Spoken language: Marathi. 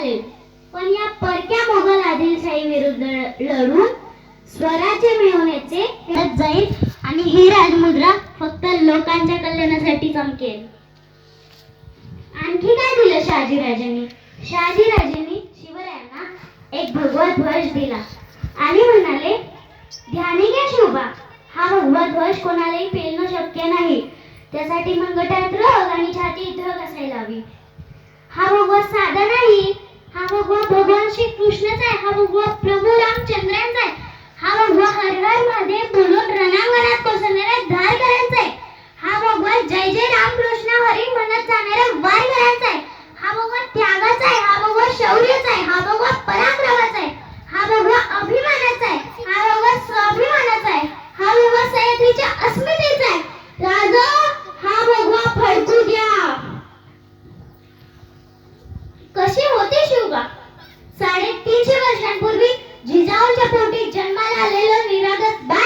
चालेल. पण या परक्या मोगल आदिलशाही विरुद्ध लढून स्वराज्य मिळवण्याचे जाईल आणि ही राजमुद्रा फक्त लोकांच्या कल्याणासाठी चमकेल आणखी काय दिलं शहाजीराजांनी? शहाजीराजांनी शिवरायांना एक भगवा ध्वज दिला आणि म्हणाले ध्यानी घ्या शोभा. हा भगवा ध्वज कोणालाही पेलणं शक्य नाही. त्यासाठी मग गटात रग आणि छातीत धग असायला हवी. हा भगवा साधा नाही. श्री कृष्णच आहे. हा भगवा प्रभू रामचंद्रांचा आहे. हा भगवा हर हर बोलून रणांगणात कोसळणाऱ्या धारकऱ्यांचा आहे. हा भगवा जय जय रामकृष्ण हरी म्हणत जाणाऱ्या वारकऱ्यांचा आहे. हा भगवा त्यागाचा आहे. हा भगवा शौर्याचा आहे. हा भगवा पराक्रमाचा आहे. हा भगवा अभिमानाचा आहे. हा भगवा स्वाभिमानाचा आहे. हा भगवा सह्याद्रीच्या अस्मितेचा आहे. राजा Bye.